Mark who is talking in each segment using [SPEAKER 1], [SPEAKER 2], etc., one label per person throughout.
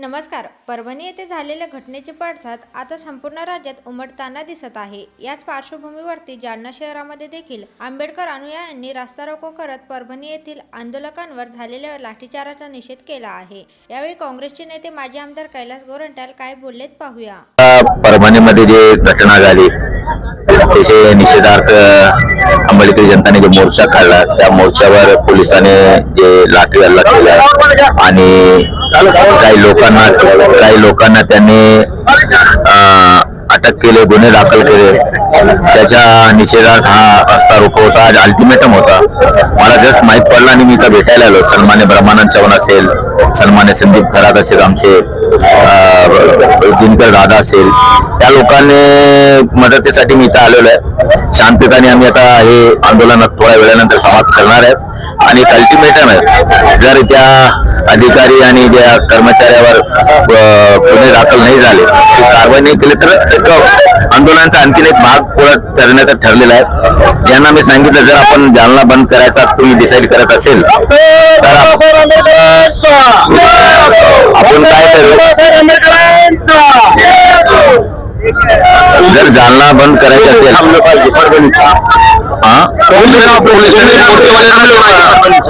[SPEAKER 1] नमस्कार. परभणी येथे झालेल्या घटनेचे पडसाद आता संपूर्ण राज्यात उमटताना दिसत आहे. याच पार्श्वभूमीवरती जालना शहरामध्ये देखील आंबेडकर अनुयायांनी रास्ता रोको करत परभणी येथील आंदोलकांवर झालेल्या लाठीचाराचा निषेध केला आहे. यावेळी काँग्रेसचे नेते माजी आमदार कैलास गोरंट्याल काय बोललेत पाहूया.
[SPEAKER 2] परभणीमध्ये जे घटना झाली त्याचे निषेधार्थ आंबेडकरी जनताने जो मोर्चा काढला त्या मोर्चावर पोलिसांनी जे लाठी हल्ला केला आणि काही लोकांना काही लोकांना त्यांनी अटक केले गुन्हे दाखल केले. त्याच्या निषेधात हा रस्ता रोको होता आज अल्टिमेटम होता. मला जस्ट माहीत पडला आणि मी इथं भेटायला आलो. सन्मान्य ब्रह्मानंद चव्हाण असेल सन्मान्य संदीप खरात असेल आमचे दिनकर दादा असेल. त्या लोकांनी मदतीसाठी मी इथं आलेलो आहे. शांततेने आम्ही आता हे आंदोलन थोड्या वेळानंतर समाप्त करणार आहे. आणि एक अल्टिमेटम आहे. जर त्या अधिकारी आणि ज्या कर्मचाऱ्यावर गुन्हे दाखल नाही झाले ते कारवाई नाही केली तर एक आंदोलनाचा आणखीन एक भाग पुढं करण्याचं ठरलेला आहे. यांना मी सांगितलं जर आपण जालना बंद करायचा तुम्ही डिसाईड करत असेल तर आपण काय करू? जर जालना बंद करायचं असेल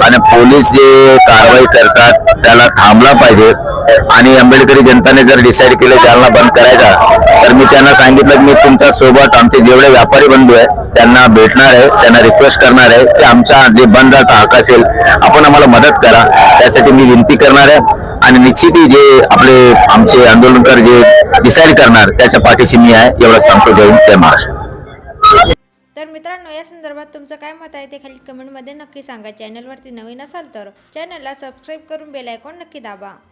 [SPEAKER 2] आणि पोलीस जे कारवाई करतात त्याला थांबला पाहिजे. आणि आंबेडकरी जनताने जर डिसाईड केलं जालना बंद करायचा तर मी त्यांना सांगितलं की मी तुमच्यासोबत आमचे जेवढे व्यापारी बंधू आहेत त्यांना भेटणार आहे त्यांना रिक्वेस्ट करणार आहे. की आमच्या जे बंदाचा हक असेल आपण आम्हाला मदत करा. त्यासाठी मी विनंती करणार आहे. आणि निश्चितही जे आपले आमचे आंदोलनकर जे डिसाईड करणार त्याच्या पाठीशी मी आहे एवढं सांगतो. जय हिंद, जय महाराष्ट्र.
[SPEAKER 1] तर मित्रांनो या संदर्भात तुमचं काय मत आहे ते खाली कमेंटमध्ये नक्की सांगा. चॅनलवरती नवीन असाल तर चॅनलला सबस्क्राईब करून बेल आयकॉन नक्की दाबा.